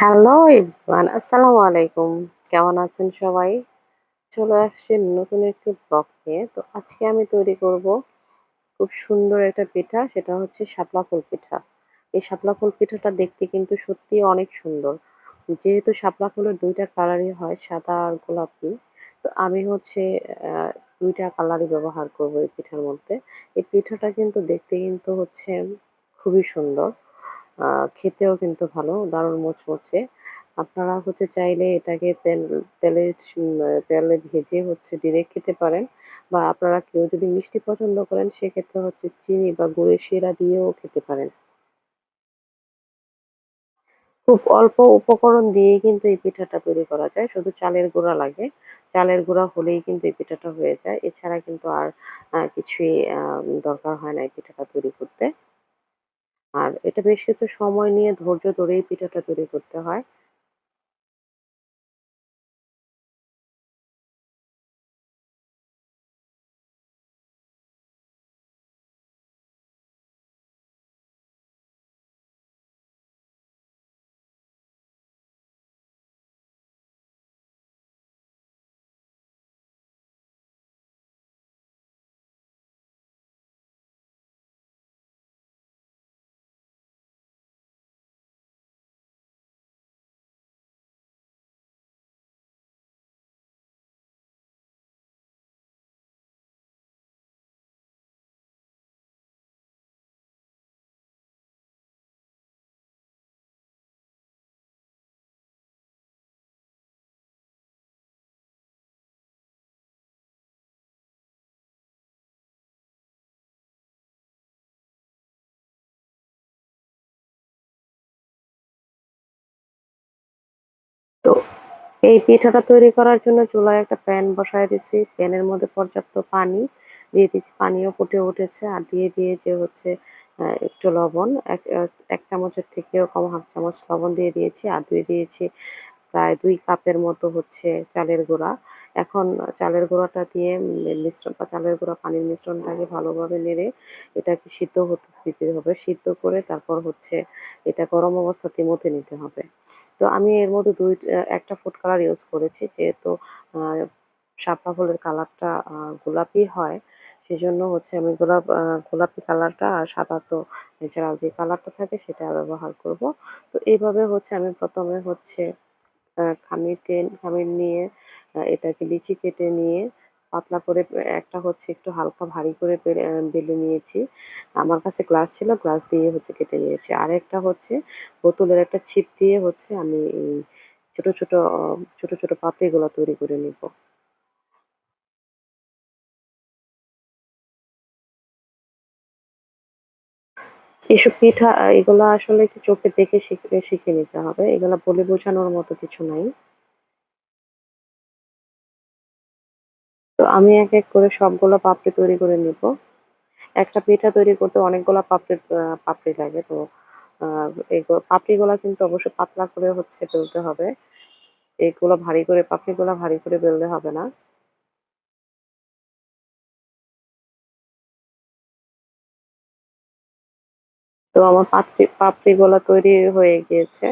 Hello everyone আসসালামু আলাইকুম কেমন আছেন সবাই? চলে আসছি নতুন একটি ব্লগ নিয়ে। তো আজকে আমি তৈরি করব খুব সুন্দর একটা পিঠা, সেটা হচ্ছে শাপলা ফুল পিঠা। এই শাপলা ফুল পিঠাটা দেখতে কিন্তু সত্যি অনেক সুন্দর। যেহেতু শাপলা ফুলের দুইটা কালারই হয়, সাদা আর গোলাপি, তো আমি হচ্ছে দুইটা কালারই ব্যবহার করব এই পিঠার মধ্যে। এই পিঠাটা কিন্তু দেখতে কিন্তু হচ্ছে খুবই সুন্দর। খেতেও কিন্তু ভালো, দারুণ মুচমুচে আপনারা হচ্ছে চাইলে এটাকে তেল, তেলে তেলে ভেজে হচ্ছে ডিরেক্ট খেতে পারেন বা আপনারা কেউ যদি মিষ্টি পছন্দ করেন, সেক্ষেত্রে হচ্ছে চিনি বা গুড়ের শিরা দিয়েও খেতে পারেন। খুব অল্প উপকরণ দিয়েই কিন্তু এই পিঠাটা তৈরি করা যায়, শুধু চালের গুঁড়া লাগে। চালের গুঁড়া হলেই কিন্তু এই পিঠাটা হয়ে যায়। এছাড়া কিন্তু আর কিছুই দরকার হয় না এই পিঠাটা তৈরি করতে। আর এটা বেশ কিছু সময় নিয়ে ধৈর্য ধরেই পিঠাটা তৈরি করতে হয়। তো এই পিঠাটা তৈরি করার জন্য চুলায় একটা প্যান বসায় দিয়েছি। প্যানের মধ্যে পর্যাপ্ত পানি দিয়ে দিয়েছি। পানিও ফুটে উঠেছে আর দিয়ে দিয়ে যে হচ্ছে একটু লবণ। এক, এক- চামচের থেকেও কম, হাফ চামচ লবণ দিয়ে দিয়েছি। আর দিয়ে দিয়েছি প্রায় দুই কাপের মতো হচ্ছে চালের গুঁড়া। এখন চালের গুঁড়াটা দিয়ে মিশ্রণ বা চালের গুঁড়া পানির মিশ্রণটাকে ভালোভাবে নেড়ে এটাকে সিদ্ধ হতে দিতে হবে। সিদ্ধ করে তারপর হচ্ছে এটা গরম অবস্থাতে মথে নিতে হবে। তো আমি এর মধ্যে দুই, একটা ফুড কালার ইউজ করেছি যেহেতু শাপলা ফুলের কালারটা গোলাপি হয়, সেজন্য হচ্ছে আমি গোলাপ গোলাপি কালারটা আর সাদা তো ন্যাচারাল যে কালারটা থাকে সেটা ব্যবহার করব। তো এইভাবে হচ্ছে আমি প্রথমে হচ্ছে আহ, খামির নিয়ে এটাকে লিচি কেটে নিয়ে পাতলা করে একটা হচ্ছে একটু হালকা ভারী করে বেলে নিয়েছি। আমার কাছে গ্লাস ছিল গ্লাস দিয়ে হচ্ছে কেটে নিয়েছি। আর একটা হচ্ছে বোতলের একটা ছিপ দিয়ে হচ্ছে আমি ছোট ছোট ছোট ছোট পাপড়িগুলো তৈরি করে নিব। এসব পিঠা এগুলো আসলে কি চোখে দেখে শিখে নিতে হবে। এগুলা বলে বোঝানোর মতো কিছু নাই। তো আমি এক এক করে সবগুলো পাপড়ি তৈরি করে নিব। একটা পিঠা তৈরি করতে অনেকগুলা পাপড়ি পাপড়ি লাগে। তো পাপড়িগুলা কিন্তু অবশ্যই পাতলা করে হচ্ছে বেলতে হবে। এগুলো ভারী করে, পাপড়িগুলা ভারী করে বেললে হবে না। তো আমার পাপড়ি পাপড়িগুলা তৈরি হয়ে গিয়েছে।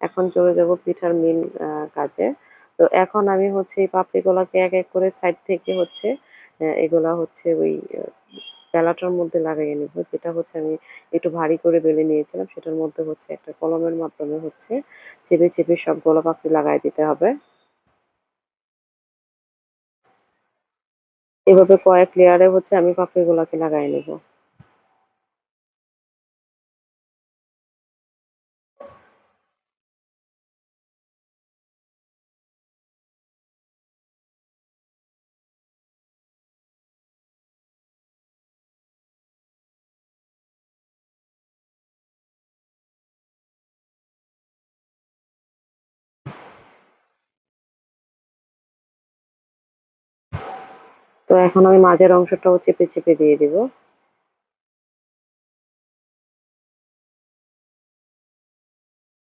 এখন চলে যাব পিঠার মেন কাজে। তো এখন আমি হচ্ছে এই পাপড়িগুলাকে এক এক করে সাইড থেকে হচ্ছে এগুলা হচ্ছে ওই বেলাটার মধ্যে লাগাইয়ে নিব। যেটা হচ্ছে আমি একটু ভারী করে বেলে নিয়েছিলাম। সেটার মধ্যে হচ্ছে একটা কলমের মাধ্যমে হচ্ছে চেপে চেপে সবগুলো পাপড়ি লাগাই দিতে হবে। এভাবে কয়েক লেয়ারে হচ্ছে আমি পাপড়িগুলোকে লাগাই নেব। তো এখন আমি মাঝের অংশটাও চেপে চেপে দিয়ে দিব।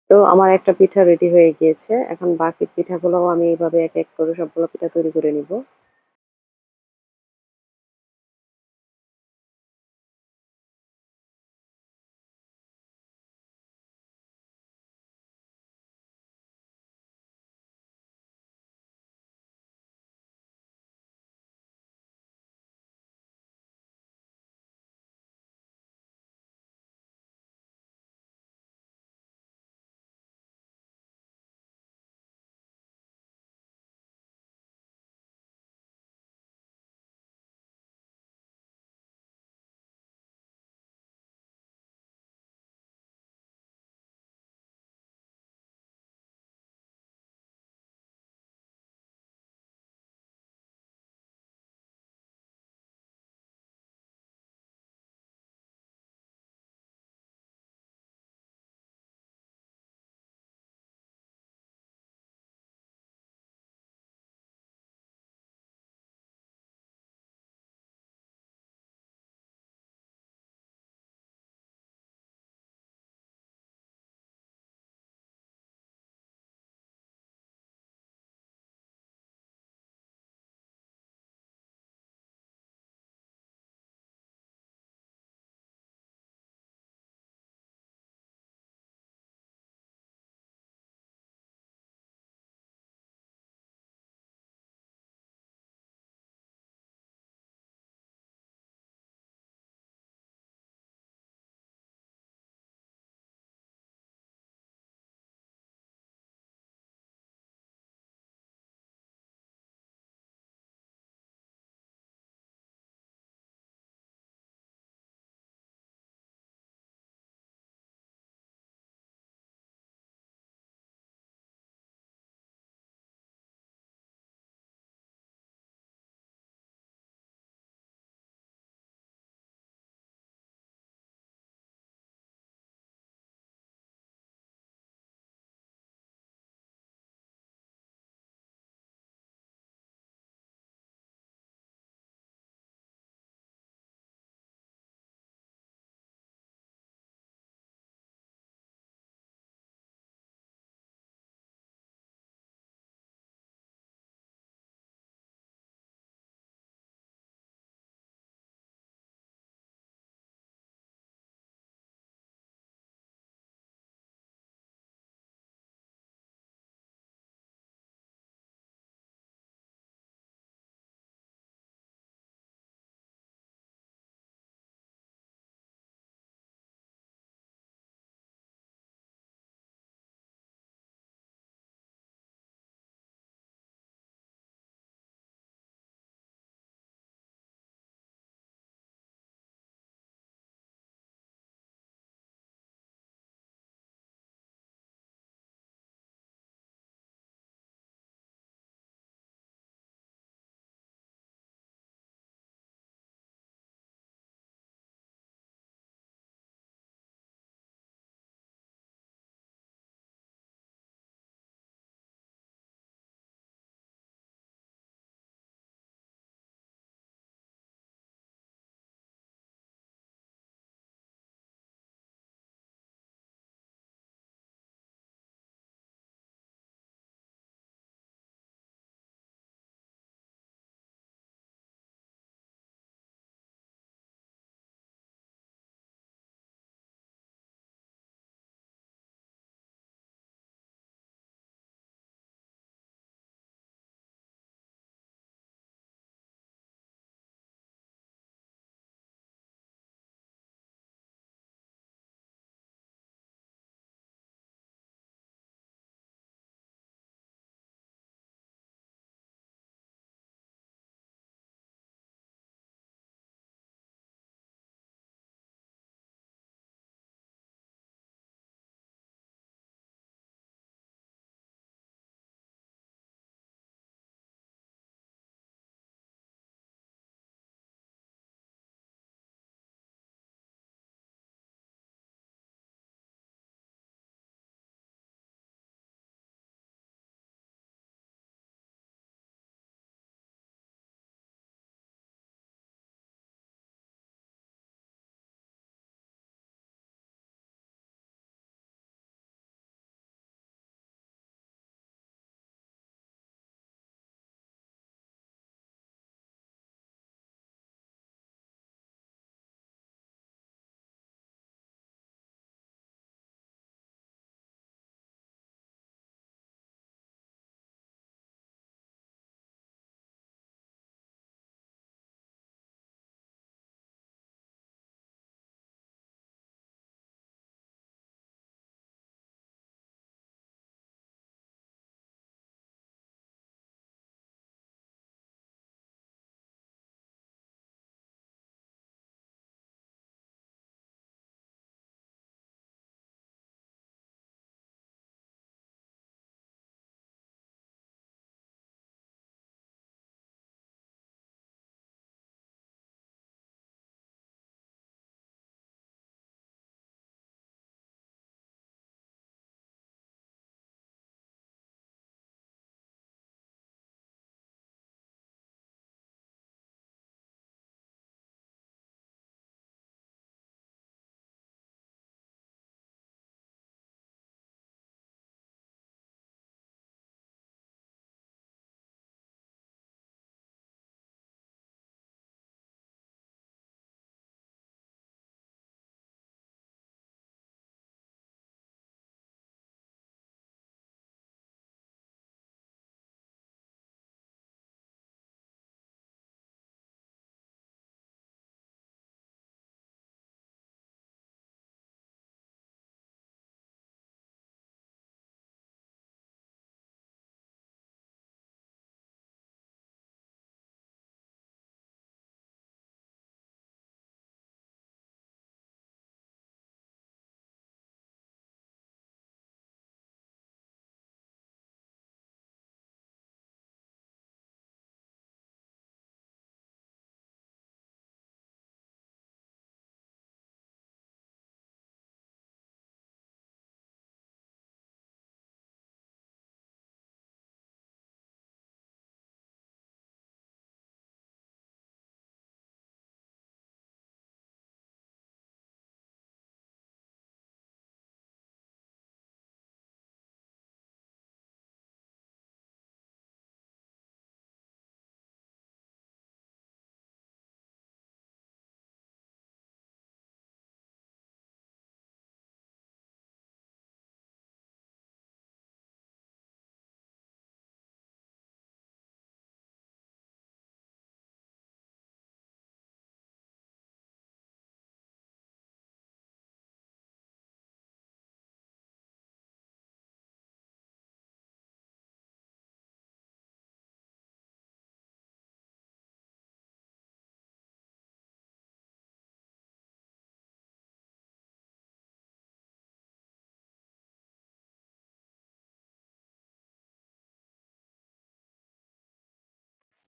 তো আমার একটা পিঠা রেডি হয়ে গিয়েছে। এখন বাকি পিঠাগুলোও আমি এইভাবে এক এক করে সবগুলো পিঠা তৈরি করে নিব।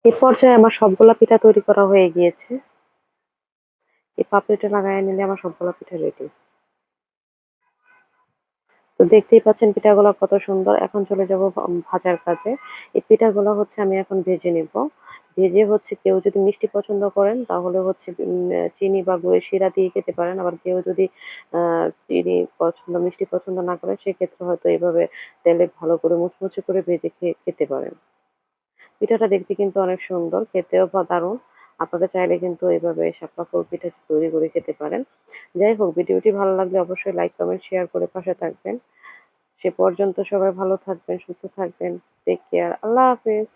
এই পর্যায়ে আমার সবগুলা পিঠা তৈরি করা হয়ে গিয়েছে। এই পাপড়িটা লাগাই নিলে আমার সবগুলা পিঠা রেডি তো দেখতেই পাচ্ছেন পিঠাগুলো কত সুন্দর। এখন চলে যাব ভাজার কাজে। এই পিঠাগুলো হচ্ছে আমি এখন ভেজে নিব। ভেজে হচ্ছে কেউ যদি মিষ্টি পছন্দ করেন, তাহলে হচ্ছে চিনি বা গুড়ের শিরা দিয়ে খেতে পারেন। আবার কেউ যদি চিনি পছন্দ, মিষ্টি পছন্দ না করেন, সেক্ষেত্রে হয়তো এইভাবে তেলে ভালো করে মুচমুচে করে ভেজে খেয়ে খেতে পারেন। পিঠাটা দেখতে কিন্তু অনেক সুন্দর, খেতেও দারুণ। আপনারা চাইলে কিন্তু এইভাবে শাপলা ফুল পিঠা তৈরি করে খেতে পারেন। যাই হোক, ভিডিওটি ভালো লাগলে অবশ্যই লাইক কমেন্ট শেয়ার করে পাশে থাকবেন। সে পর্যন্ত সবাই ভালো থাকবেন, সুস্থ থাকবেন। টেক কেয়ার আল্লাহ হাফেজ।